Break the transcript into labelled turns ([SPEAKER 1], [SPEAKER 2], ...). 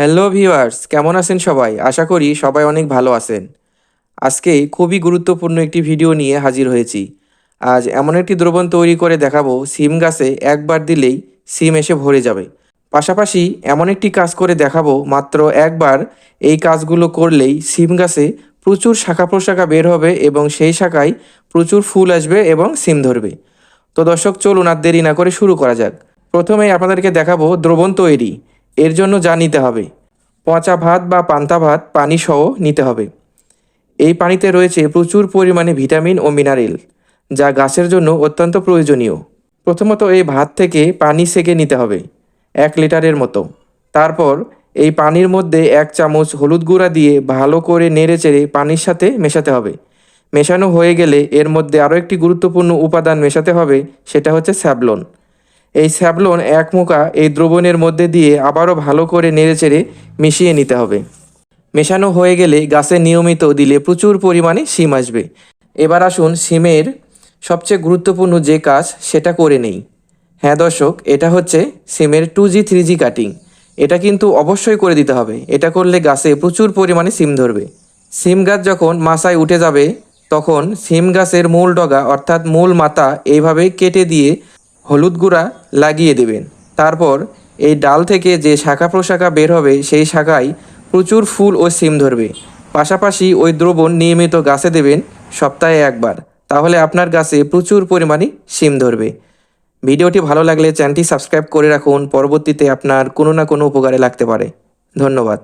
[SPEAKER 1] Hello viewers, কেমন আছেন সবাই? আশা করি সবাই অনেক ভালো আছেন। আজকে খুবই গুরুত্বপূর্ণ একটি ভিডিও নিয়ে হাজির হয়েছি। আজ এমন একটি দ্রবণ তৈরি করে দেখাবো, সিম গাছে একবার দিলেই সিম এসে ভরে যাবে। পাশাপাশি এমন একটি কাজ করে দেখাবো, মাত্র একবার এই কাজগুলো করলেই সিম গাছে প্রচুর শাখা প্রশাখা বের হবে এবং সেই শাখায় প্রচুর ফুল আসবে এবং সিম ধরবে। তো দর্শক, চলুন আর দেরি না করে শুরু করা যাক। প্রথমেই আপনাদেরকে দেখাবো দ্রবণ তৈরি। এর জন্য যা নিতে হবে। পচা ভাত বা পান্তা ভাত, পানি সহ নিতে হবে। এই পানিতে রয়েছে প্রচুর পরিমাণে ভিটামিন ও মিনারেল, যা গাছের জন্য অত্যন্ত প্রয়োজনীয়। প্রথমত এই ভাত থেকে পানি সেকে নিতে হবে, এক লিটারের মতো। তারপর এই পানির মধ্যে এক চামচ হলুদ গুঁড়া দিয়ে ভালো করে নেড়ে চেড়ে পানির সাথে মেশাতে হবে। মেশানো হয়ে গেলে এর মধ্যে আরও একটি গুরুত্বপূর্ণ উপাদান মেশাতে হবে, সেটা হচ্ছে স্যাবলন। এই স্যাবলন এক মুখা এই দ্রবণের মধ্যে দিয়ে আবারও ভালো করে নেড়েচেড়ে মিশিয়ে নিতে হবে। মেশানো হয়ে গেলে গাছে নিয়মিত দিলে প্রচুর পরিমাণে সিম আসবে। এবার আসুন সিমের সবচেয়ে গুরুত্বপূর্ণ যে কাজ সেটা করে নেই। হ্যাঁ দর্শক, এটা হচ্ছে সিমের two G, three G cutting. এটা কিন্তু অবশ্যই করে দিতে হবে। এটা করলে গাছে প্রচুর পরিমাণে সিম ধরবে। সিম গাছ যখন মাসায় উঠে যাবে, তখন সিম গাছের মূল ডগা অর্থাৎ মূল মাথা এইভাবে কেটে দিয়ে হলুদ গুঁড়া লাগিয়ে দেবেন। তারপর এই ডাল থেকে যে শাখা প্রশাখা বের হবে, সেই শাখায় প্রচুর ফুল ও সিম ধরবে। পাশাপাশি ওই দ্রবণ নিয়মিত গাছে দেবেন সপ্তাহে একবার। তাহলে আপনার গাছে প্রচুর পরিমাণে সিম ধরবে। ভিডিওটি ভালো লাগলে চ্যানেলটি সাবস্ক্রাইব করে রাখুন। পরবর্তীতে আপনার কোনো না কোনো উপকারে লাগতে পারে। ধন্যবাদ।